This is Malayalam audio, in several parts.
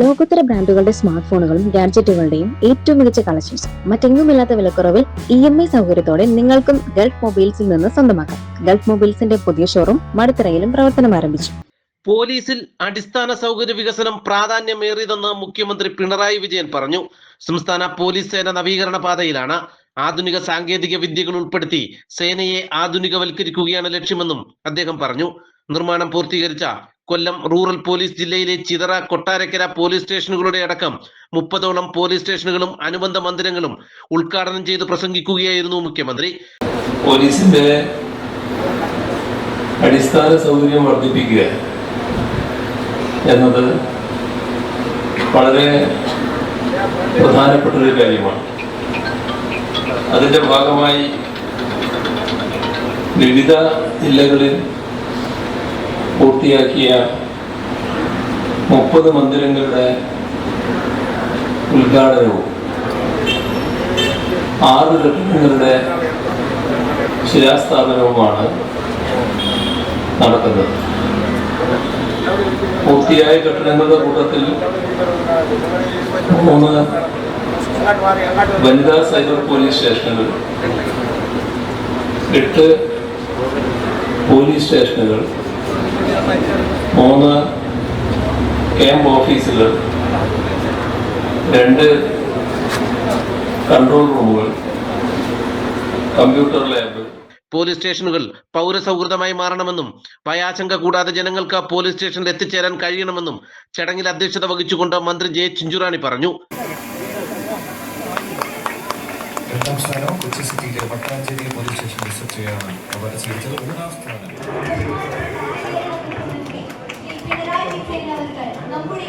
ലോകോത്തര ബ്രാൻഡുകളുടെ സ്മാർട്ട് ഫോണുകളും ഗാഡ്ജറ്റുകളുടെയും ഏറ്റവും മികച്ച കളക്ഷൻസ് മറ്റെങ്ങുമില്ലാത്ത വിലക്കുറവിൽ ഇ എം ഐ സൗകര്യത്തോടെ നിങ്ങൾക്കും ഗൾഫ് മൊബൈൽസിൽ നിന്ന് സ്വന്തമാക്കാം. ഗൾഫ് മൊബൈൽസിന്റെ പുതിയ ഷോറൂം മടുത്തറയിലും പ്രവർത്തനം ആരംഭിച്ചു. പോലീസിൽ അടിസ്ഥാന സൗകര്യ വികസനം പ്രാധാന്യമേറിയതെന്ന് മുഖ്യമന്ത്രി പിണറായി വിജയൻ പറഞ്ഞു. സംസ്ഥാന പോലീസ് സേന നവീകരണ പാതയിലാണ്. ആധുനിക സാങ്കേതിക വിദ്യകൾ ഉൾപ്പെടുത്തി സേനയെ ആധുനികവൽക്കരിക്കുകയാണ് ലക്ഷ്യമെന്നും അദ്ദേഹം പറഞ്ഞു. നിർമ്മാണം പൂർത്തീകരിച്ച കൊല്ലം റൂറൽ പോലീസ് ജില്ലയിലെ ചിതറ കൊട്ടാരക്കര പോലീസ് സ്റ്റേഷനുകളുടെ അടക്കം മുപ്പതോളം പോലീസ് സ്റ്റേഷനുകളും അനുബന്ധ മന്ദിരങ്ങളും ഉദ്ഘാടനം ചെയ്ത് പ്രസംഗിക്കുകയായിരുന്നു മുഖ്യമന്ത്രി. പോലീസിന്റെ അടിസ്ഥാന സൗകര്യം വർദ്ധിപ്പിക്കുക എന്നത് വളരെ പ്രധാനപ്പെട്ട ഒരു കാര്യമാണ്. അതിന്റെ ഭാഗമായി വിവിധ ജില്ലകളിൽ പൂർത്തിയാക്കിയ മുപ്പത് മന്ദിരങ്ങളുടെ ഉദ്ഘാടനവും ആറ് കെട്ടിടങ്ങളുടെ ശിലാസ്ഥാപനവുമാണ് നടക്കുന്നത്. പൂർത്തിയായ കെട്ടിടങ്ങളുടെ കൂട്ടത്തിൽ മൂന്ന് വനിതാ സൈബർ പോലീസ് സ്റ്റേഷനുകൾ എട്ട് പോലീസ് സ്റ്റേഷനുകൾ മൂന്ന് എം ഓഫീസുകൾ രണ്ട് കൺട്രോൾ റൂമുകൾ കമ്പ്യൂട്ടർ ലാബ്. പോലീസ് സ്റ്റേഷനുകൾ പൗരസൗഹൃദമായി മാറണമെന്നും ഭയാശങ്ക കൂടാതെ ജനങ്ങൾക്ക് പോലീസ് സ്റ്റേഷനിൽ എത്തിച്ചേരാൻ കഴിയണമെന്നും ചടങ്ങിൽ അധ്യക്ഷത വഹിച്ചുകൊണ്ട് മന്ത്രി ജെ ചിഞ്ചുറാണി പറഞ്ഞു. രണ്ടാം സ്ഥാനം കൊച്ചി സിറ്റിയിലെ പട്ടാഞ്ചേരി പോലീസ് സ്റ്റേഷൻ എസ് ചെയ്യാനാണ് അവർ സ്വീകരിച്ചത് മൂന്നാം സ്ഥാനം പിണറായി വിജയൻ അവർക്ക് നമ്മുടെ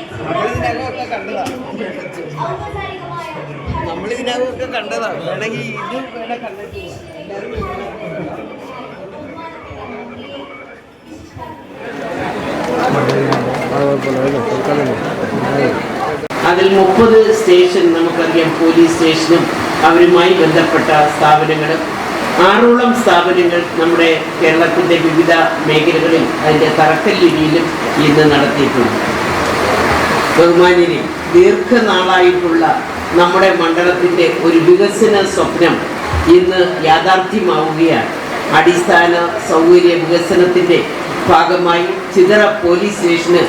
കണ്ടതാണ്. ഔപചാരികമായ നമ്മളിതിനകമൊക്കെ കണ്ടതാ വേണമെങ്കിൽ അതിൽ മുപ്പത് സ്റ്റേഷൻ നമുക്കറിയാം പോലീസ് സ്റ്റേഷനും അവരുമായി ബന്ധപ്പെട്ട സ്ഥാപനങ്ങളും. ആറോളം സ്ഥാപനങ്ങൾ നമ്മുടെ കേരളത്തിന്റെ വിവിധ മേഖലകളിൽ അതിന്റെ തറക്കല്ലിരിയിലും ഇന്ന് നടത്തിയിട്ടുണ്ട്. ബഹുമാന്യനെ ദീർഘനാളായിട്ടുള്ള നമ്മുടെ മണ്ഡലത്തിന്റെ ഒരു വികസന സ്വപ്നം ഇന്ന് യാഥാർത്ഥ്യമാവുകയാണ്. അടിസ്ഥാന സൗകര്യ വികസനത്തിന്റെ ഭാഗമായി ചിതറ പോലീസ് സ്റ്റേഷന്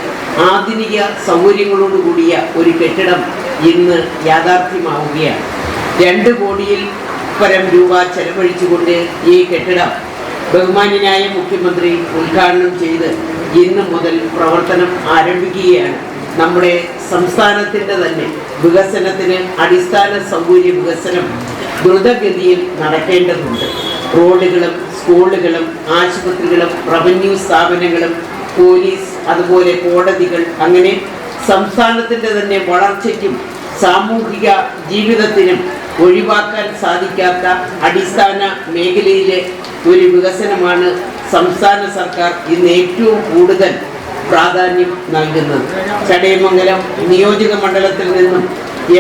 ആധുനിക സൗകര്യങ്ങളോട് കൂടിയ ഒരു കെട്ടിടം ഇന്ന് യാഥാർത്ഥ്യമാവുകയാണ്. രണ്ട് കോടിയിൽ പരം രൂപ ചെലവഴിച്ചുകൊണ്ട് ഈ കെട്ടിടം ബഹുമാന്യനായ മുഖ്യമന്ത്രി ഉദ്ഘാടനം ചെയ്ത് ഇന്ന് മുതൽ പ്രവർത്തനം ആരംഭിക്കുകയാണ്. നമ്മുടെ സംസ്ഥാനത്തിന്റെ തന്നെ വികസനത്തിന് അടിസ്ഥാന സൗകര്യ വികസനം ദ്രുതഗതിയിൽ നടക്കേണ്ടതുണ്ട്. റോഡുകളും സ്കൂളുകളും ആശുപത്രികളും റവന്യൂ സ്ഥാപനങ്ങളും പോലീസ് അതുപോലെ കോടതികൾ അങ്ങനെ സംസ്ഥാനത്തിന്റെ തന്നെ വളർച്ചയ്ക്കും സാമൂഹിക ജീവിതത്തിനും ഒഴിവാക്കാൻ സാധിക്കാത്ത അടിസ്ഥാന മേഖലയിലെ ഒരു വികസനമാണ് സംസ്ഥാന സർക്കാർ ഇന്ന് ഏറ്റവും കൂടുതൽ പ്രാധാന്യം നൽകുന്നത്. ചടയമംഗലം നിയോജക മണ്ഡലത്തിൽ നിന്നും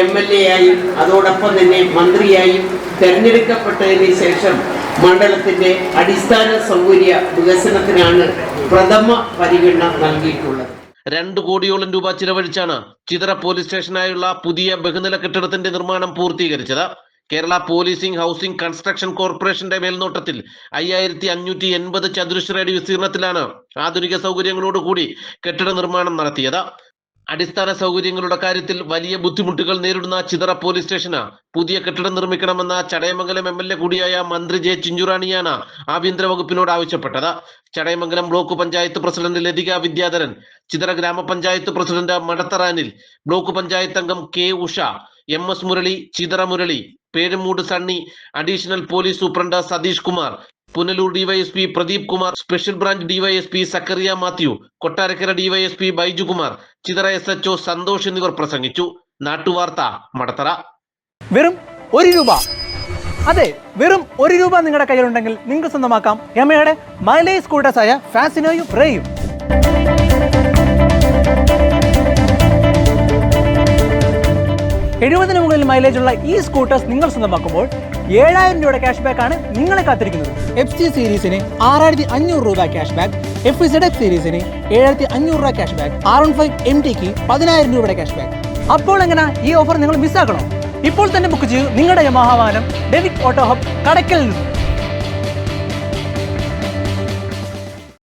എം എൽ എ ആയും അതോടൊപ്പം തന്നെ മന്ത്രിയായും തെരഞ്ഞെടുക്കപ്പെട്ടതിന് ശേഷം മണ്ഡലത്തിന്റെ അടിസ്ഥാന സൗകര്യ വികസനത്തിനാണ് പ്രഥമ പരിഗണന നൽകിയിട്ടുള്ളത്. രണ്ട് കോടിയോളം രൂപ ചിലവഴിച്ചാണ് ചിതറ പോലീസ് സ്റ്റേഷനായുള്ള പുതിയ ബഹുനില കെട്ടിടത്തിന്റെ നിർമ്മാണം പൂർത്തീകരിച്ചത്. കേരള പോലീസിംഗ് ഹൗസിംഗ് കൺസ്ട്രക്ഷൻ കോർപ്പറേഷന്റെ മേൽനോട്ടത്തിൽ അയ്യായിരത്തി അഞ്ഞൂറ്റി എൺപത് ചതുരശ്ര അടി വിസ്തീർണത്തിലാണ് ആധുനിക സൗകര്യങ്ങളോടുകൂടി കെട്ടിട നിർമ്മാണം നടത്തിയത്. അടിസ്ഥാന സൗകര്യങ്ങളുടെ കാര്യത്തിൽ വലിയ ബുദ്ധിമുട്ടുകൾ നേരിടുന്ന ചിതറ പോലീസ് സ്റ്റേഷന് പുതിയ കെട്ടിടം നിർമ്മിക്കണമെന്ന ചടയമംഗലം എം എൽ എ കൂടിയായ മന്ത്രി ജെ ചിഞ്ചുറാണിയാണ് ആഭ്യന്തര വകുപ്പിനോട് ആവശ്യപ്പെട്ടത്. Chadayamangalam block panchayat president Lathika Vidyadharan Chithara grama panchayat president മടത്തറാനിൽ block panchayat അംഗം K Usha M S Murali Chithara Murali Perumoodu Sunny additional police superintendent Satheesh Kumar Punalur DYSP Pradeep Kumar special branch DYSP Zachariah Mathew Kottarakkara DYSP Baiju Kumar Chithara S HO Santhosh എന്നിവർ പ്രസംഗിച്ചു. നാട്ടുവാർത്ത മടത്തറ. വെറും ഒരു രൂപ. അതെ വെറും ഒരു രൂപ നിങ്ങളുടെ കയ്യിലുണ്ടെങ്കിൽ നിങ്ങൾക്ക് സ്വന്തമാക്കാം. യമയുടെ മൈലേജ് ആയ ഫാസിനോയും റേയും. എഴുപതിന് മുകളിൽ മൈലേജുള്ള ഈ സ്കൂട്ടേഴ്സ് നിങ്ങൾ സ്വന്തമാക്കുമ്പോൾ ഏഴായിരം രൂപയുടെ ക്യാഷ് ബാക്ക് ആണ് നിങ്ങളെ കാത്തിരിക്കുന്നത്. എഫ് സി സീരീസിന് ആറായിരത്തി അഞ്ഞൂറ് രൂപ ക്യാഷ് ബാക്ക് എഫ് എഫ് സീരീസിന് ഏഴായിരത്തി അഞ്ഞൂറ് രൂപ cash back R one five M tick പതിനായിരം രൂപയുടെ ക്യാഷ് ബാക്ക് അപ്പോൾ എങ്ങനെ ഈ ഓഫർ നിങ്ങൾ മിസ്സാക്കണോ ഇപ്പോൾ തന്നെ ബുക്ക് ചെയ്യൂ നിങ്ങളുടെ മഹാവാനം ഡെവിക് ഓട്ടോ ഹബ് കടക്കൽ നിന്ന്.